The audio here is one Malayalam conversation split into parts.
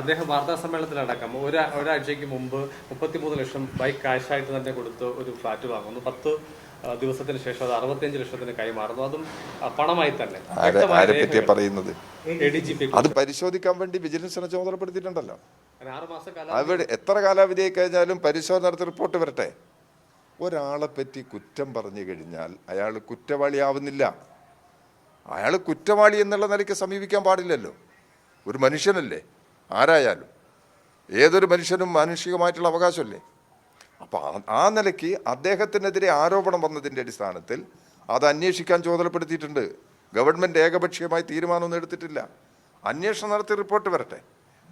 അദ്ദേഹം വാർത്താ സമ്മേളനത്തിലടക്കം ഒരു ഒരാഴ്ചയ്ക്ക് മുമ്പ് മുപ്പത്തിമൂന്ന് ലക്ഷം ബൈക്ക് കാശായിട്ട് തന്നെ കൊടുത്ത് ഒരു ഫ്ലാറ്റ് വാങ്ങുന്നു. പത്ത് ദിവസത്തിന് ശേഷം അത് അറുപത്തിയഞ്ച് ലക്ഷത്തിന് കൈമാറുന്നു. അതും പണമായി തന്നെ. പറയുന്നത്? അത് പരിശോധിക്കാൻ വേണ്ടി വിജിലൻസിനെ ചുമതലപ്പെടുത്തിയിട്ടുണ്ടല്ലോ. അവിടെ എത്ര കാലാവധി കഴിഞ്ഞാലും പരിശോധന നടത്തി റിപ്പോർട്ട് വരട്ടെ. ഒരാളെ പറ്റി കുറ്റം പറഞ്ഞു കഴിഞ്ഞാൽ അയാൾ കുറ്റവാളിയാവുന്നില്ല അയാൾ കുറ്റവാളി എന്നുള്ള നിലയ്ക്ക് സമീപിക്കാൻ പാടില്ലല്ലോ. ഒരു മനുഷ്യനല്ലേ? ആരായാലും. ഏതൊരു മനുഷ്യനും മാനുഷികമായിട്ടുള്ള അവകാശമല്ലേ? അപ്പോൾ ആ- നിലയ്ക്ക് അദ്ദേഹത്തിനെതിരെ ആരോപണം വന്നതിന്റെ അടിസ്ഥാനത്തിൽ അത് അന്വേഷിക്കാൻ ചുമതലപ്പെടുത്തിയിട്ടുണ്ട്. ഗവൺമെന്റ് ഏകപക്ഷീയമായി തീരുമാനമൊന്നും എടുത്തിട്ടില്ല. അന്വേഷണം നടത്തി റിപ്പോർട്ട് വരട്ടെ.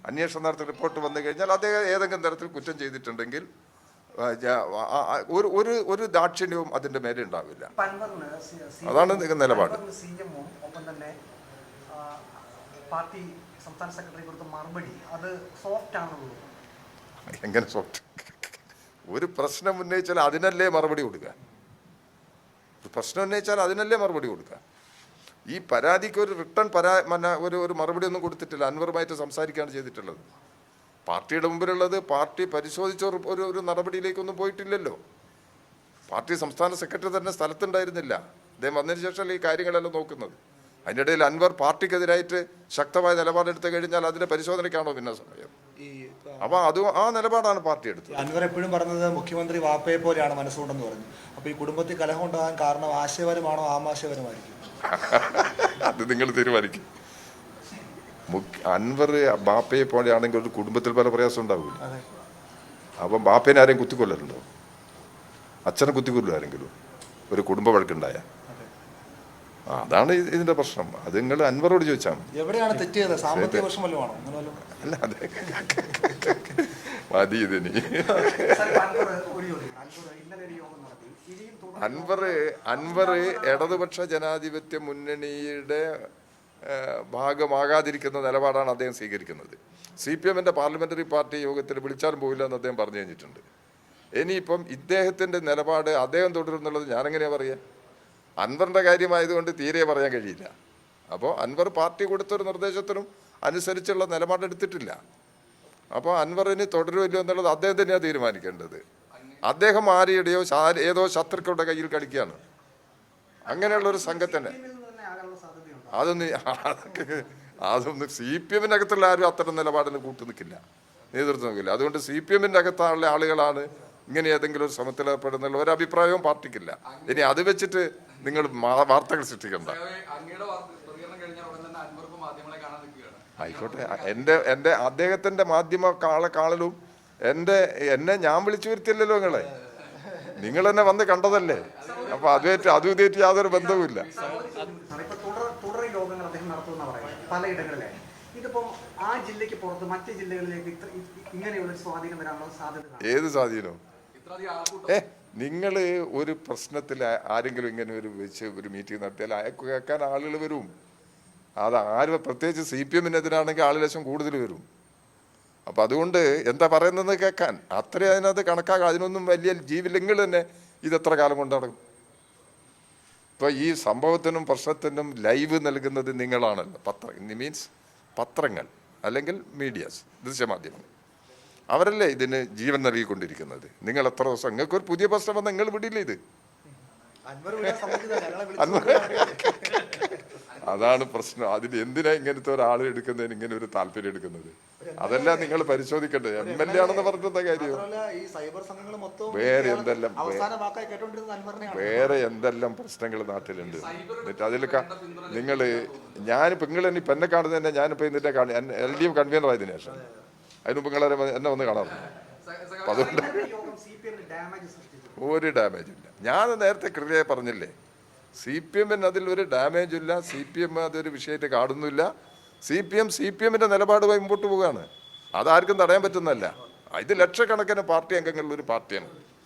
അന്വേഷണം നടത്തി റിപ്പോർട്ട് വന്നു കഴിഞ്ഞാൽ അദ്ദേഹം ഏതെങ്കിലും തരത്തിൽ കുറ്റം ചെയ്തിട്ടുണ്ടെങ്കിൽ ഒരു ഒരു ഒരു ദാക്ഷിണ്യവും അതിന്റെ മേലെ ഉണ്ടാവില്ല. അതാണ് നിലപാട്. പാർട്ടി സംസ്ഥാന സെക്രട്ടറി കൊടുത്ത മറുപടി അത് സോഫ്റ്റ് ആണെന്നുള്ളൂ. എങ്ങനെ സോഫ്റ്റ് ഒരു പ്രശ്നം ഉന്നയിച്ചാൽ അതിനല്ലേ മറുപടി കൊടുക്കുക? ഒരു പ്രശ്നം ഉന്നയിച്ചാൽ അതിനല്ലേ മറുപടി കൊടുക്കുക? ഈ പരാതിക്ക് ഒരു റിട്ടേൺ പരാ ഒരു ഒരു മറുപടി ഒന്നും കൊടുത്തിട്ടില്ല. അൻവറുമായിട്ട് സംസാരിക്കുകയാണ് ചെയ്തിട്ടുള്ളത്. പാർട്ടിയുടെ മുമ്പിലുള്ളത് പാർട്ടി പരിശോധിച്ച ഒരു- ഒരു നടപടിയിലേക്കൊന്നും പോയിട്ടില്ലല്ലോ. പാർട്ടി സംസ്ഥാന സെക്രട്ടറി തന്നെ സ്ഥലത്തുണ്ടായിരുന്നില്ല. അദ്ദേഹം വന്നതിന് ശേഷമല്ല ഈ കാര്യങ്ങളെല്ലാം നോക്കുന്നത്? അതിനിടയിൽ അൻവർ പാർട്ടിക്കെതിരായിട്ട് ശക്തമായ നിലപാടെടുത്തു കഴിഞ്ഞാൽ അതിന്റെ പരിശോധനയ്ക്കാണോ പിന്നെ സമയം? അപ്പോൾ അത് ആ നിലപാടാണ് പാർട്ടി എടുത്തത്. അൻവർ എപ്പോഴും പറഞ്ഞത് മുഖ്യമന്ത്രി വാപ്പയെ പോലെയാണ് മനസ്സുകൊണ്ടെന്ന് പറഞ്ഞു. അപ്പൊ ഈ കുടുംബത്തിൽ കലഹം ഉണ്ടാകാൻ കാരണം ആശയപരമാണോ ആമാശയപരമായിരിക്കും? അത് നിങ്ങൾ തീരുമാനിക്കും. അൻവർ ബാപ്പയെ പോലെയാണെങ്കിൽ ഒരു കുടുംബത്തിൽ പല പ്രയാസം ഉണ്ടാവില്ല. അപ്പം ബാപ്പേനെ ആരെയും കുത്തിക്കൊല്ലലുണ്ടോ അച്ഛനെ കുത്തിക്കൊല്ലു ആരെങ്കിലും ഒരു കുടുംബ വഴക്കുണ്ടായ അതെ ആ, അതാണ് ഇത് ഇതിന്റെ പ്രശ്നം. അത് നിങ്ങൾ അൻവറോട് ചോദിച്ചാൽ മതി. എവിടെയാണ് തെറ്റ് ചെയ്തത് സാമ്പത്തിക അല്ല അതെ. മതി ഇതിനി അൻവർ അൻവർ ഇന്നലെ ഒരു യോഗം നടത്തി. ഇനിയും അൻവർ അൻവർ ഇടതുപക്ഷ ജനാധിപത്യ മുന്നണിയുടെ ഭാഗമാകാതിരിക്കുന്ന നിലപാടാണ് അദ്ദേഹം സ്വീകരിക്കുന്നത്. സി പി എമ്മിന്റെ പാർലമെന്ററി പാർട്ടി യോഗത്തിൽ വിളിച്ചാലും പോയില്ല എന്ന് അദ്ദേഹം പറഞ്ഞു കഴിഞ്ഞിട്ടുണ്ട്. ഇനിയിപ്പം ഇദ്ദേഹത്തിന്റെ നിലപാട് അദ്ദേഹം തുടരുന്നുള്ളത് ഞാനെങ്ങനെയാണ് പറയുക അൻവറിന്റെ കാര്യമായതുകൊണ്ട് തീരെ പറയാൻ കഴിയില്ല. അപ്പോൾ അൻവർ പാർട്ടി കൊടുത്തൊരു നിർദ്ദേശത്തിനും അനുസരിച്ചുള്ള നിലപാടെടുത്തിട്ടില്ല അപ്പോൾ അൻവറിന് തുടരുമല്ലോ എന്നുള്ളത് അദ്ദേഹം തന്നെയാണ് തീരുമാനിക്കേണ്ടത്. അദ്ദേഹം ആരെയുടെയോ ശാ- ഏതോ ശത്രുക്കളുടെ കയ്യിൽ കളിക്കുകയാണ്. അങ്ങനെയുള്ളൊരു സംഘത്തിന്. അതൊന്നും അതൊന്നും സി പി എമ്മിനകത്തുള്ള ആരും അത്തരം നിലപാടിന് കൂട്ടു നിൽക്കില്ല. നേതൃത്വം നിൽക്കില്ല. അതുകൊണ്ട് സി പി എമ്മിന്റെ അകത്തുള്ള ആളുകളാണ് ഇങ്ങനെ ഏതെങ്കിലും ഒരു ശ്രമത്തിലേർപ്പെടുന്നുള്ള ഒരു അഭിപ്രായവും പാർട്ടിക്കില്ല. ഇനി അത് വെച്ചിട്ട് നിങ്ങൾ വാർത്തകൾ സൃഷ്ടിക്കണ്ട. അങ്ങയുടെ വാർത്ത- പ്രതികരണം കഴിഞ്ഞാൽ ഉടൻ തന്നെ അൻവർക്ക് മാധ്യമങ്ങളെ കാണാൻ നിൽക്കുകയാണ്. ആയിക്കോട്ടെ. എന്റെ എന്റെ അദ്ദേഹത്തിന്റെ മാധ്യമ കാള കാളലും എന്റെ എന്നെ ഞാൻ വിളിച്ചു വരുത്തില്ലല്ലോ നിങ്ങളെ. നിങ്ങൾ എന്നെ വന്ന് കണ്ടതല്ലേ? അപ്പൊ അതുമായിട്ട് അതും ഇതായിട്ട് യാതൊരു ബന്ധവുമില്ല. സാർ ഇപ്പൊ തുടർ തുടർ അദ്ദേഹം നടത്തുമെന്ന് പറയുന്നത്. പലയിടങ്ങളിലായി. ഇതിപ്പം ആ ജില്ലയ്ക്ക് പുറത്ത് മറ്റ് ജില്ലകളിലേക്ക് ഇങ്ങനെയുള്ള സ്വാധീനം വരാനുള്ള സാധ്യത കാണും. ഏത് സ്വാധീനം? ഏ നിങ്ങൾ ഒരു പ്രശ്നത്തിൽ ആരെങ്കിലും ഇങ്ങനെ ഒരു വെച്ച് ഒരു മീറ്റിംഗ് നടത്തിയാൽ അയക്ക് കേൾക്കാൻ ആളുകൾ വരും. അത് ആര് പ്രത്യേകിച്ച് സി പി എമ്മിനെതിരാണെങ്കിൽ ആൾ ലക്ഷം കൂടുതൽ വരും. അപ്പം അതുകൊണ്ട് എന്താ പറയുന്നത് കേൾക്കാൻ. അത്രയും അതിനകത്ത് കണക്കാക്കാം അതിനൊന്നും വലിയ ജീവില്ലെങ്കിൽ തന്നെ ഇത് എത്ര കാലം കൊണ്ട് നടക്കും? ഇപ്പോൾ ഈ സംഭവത്തിനും പ്രശ്നത്തിനും ലൈവ് നൽകുന്നത് നിങ്ങളാണല്ലോ. പത്ര മീൻസ് പത്രങ്ങൾ അല്ലെങ്കിൽ മീഡിയാസ് ദൃശ്യമാധ്യമങ്ങൾ. അവരല്ലേ ഇതിന് ജീവൻ നൽകിക്കൊണ്ടിരിക്കുന്നത്? നിങ്ങൾ എത്ര ദിവസം നിങ്ങൾക്ക് ഒരു പുതിയ പ്രശ്നം വന്നാൽ നിങ്ങൾ വിടില്ല ഇത്. അതാണ് പ്രശ്നം. അതിന് എന്തിനാ ഇങ്ങനത്തെ ഒരാൾ എടുക്കുന്നതിന് ഇങ്ങനെ ഒരു താല്പര്യം എടുക്കുന്നത്? അതെല്ലാം നിങ്ങൾ പരിശോധിക്കേണ്ടത് എം എൽ എ ആണെന്ന് പറഞ്ഞ കാര്യം? മാത്രമല്ല ഈ സൈബർ സംഘങ്ങൾ മൊത്തം വേറെ എന്തെല്ലാം വേറെ എന്തെല്ലാം പ്രശ്നങ്ങൾ നാട്ടിലുണ്ട്? എന്നിട്ട് അതിൽ നിങ്ങൾ ഞാനിപ്പോൾ നിങ്ങൾ ഇനി ഇപ്പം എന്നെ കാണുന്നത് തന്നെ ഞാനിപ്പോൾ ഇതിന്റെ കാണി എൽ ഡി എഫ് കൺവീനർ ആയതിനു ശേഷം അതിന് മുമ്പ് നിങ്ങളെ എന്നെ വന്ന് കാണാറുണ്ട് അപ്പം അതുകൊണ്ട് ഒരു ഡാമേജും ഇല്ല. ഞാൻ നേരത്തെ കൃത്യമായി പറഞ്ഞില്ലേ സി പി എമ്മിന് അതിൽ ഒരു ഡാമേജും ഇല്ല സി പി എം അതൊരു വിഷയമായിട്ട് കാണുന്നില്ല. C P M C P എമ്മിന്റെ നിലപാടുമായി മുമ്പോട്ട് പോവുകയാണ്. അതാർക്കും തടയാൻ പറ്റുന്നതല്ല. ഇത് ലക്ഷക്കണക്കിന് പാർട്ടി അംഗങ്ങളുള്ള ഒരു പാർട്ടിയാണ്.